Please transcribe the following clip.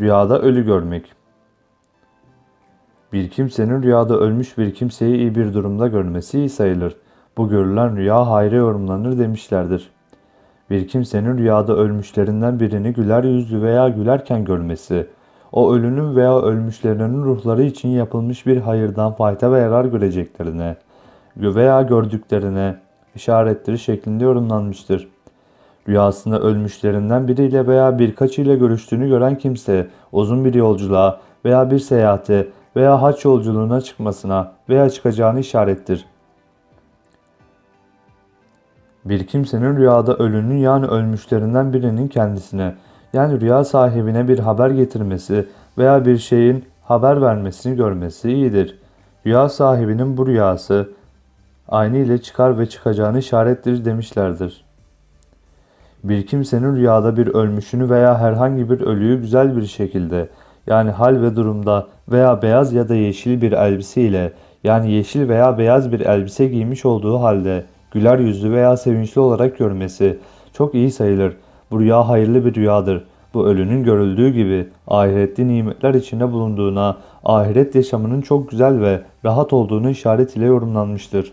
Rüyada ölü görmek. Bir kimsenin rüyada ölmüş bir kimseyi iyi bir durumda görmesi iyi sayılır. Bu görülen rüya hayra yorumlanır demişlerdir. Bir kimsenin rüyada ölmüşlerinden birini güler yüzlü veya gülerken görmesi, o ölünün veya ölmüşlerinin ruhları için yapılmış bir hayırdan fayda ve yarar göreceklerine veya gördüklerine işaretleri şeklinde yorumlanmıştır. Rüyasında ölmüşlerinden biriyle veya birkaç ile görüştüğünü gören kimse uzun bir yolculuğa veya bir seyahate veya haç yolculuğuna çıkmasına veya çıkacağını işarettir. Bir kimsenin rüyada ölünün yani ölmüşlerinden birinin kendisine yani rüya sahibine bir haber getirmesi veya bir şeyin haber vermesini görmesi iyidir. Rüya sahibinin bu rüyası aynı ile çıkar ve çıkacağını işarettir demişlerdir. Bir kimsenin rüyada bir ölmüşünü veya herhangi bir ölüyü güzel bir şekilde yani hal ve durumda veya beyaz ya da yeşil bir elbise ile yani yeşil veya beyaz bir elbise giymiş olduğu halde güler yüzlü veya sevinçli olarak görmesi çok iyi sayılır. Bu rüya hayırlı bir rüyadır. Bu ölünün görüldüğü gibi ahirette nimetler içinde bulunduğuna, ahiret yaşamının çok güzel ve rahat olduğunu işaret ile yorumlanmıştır.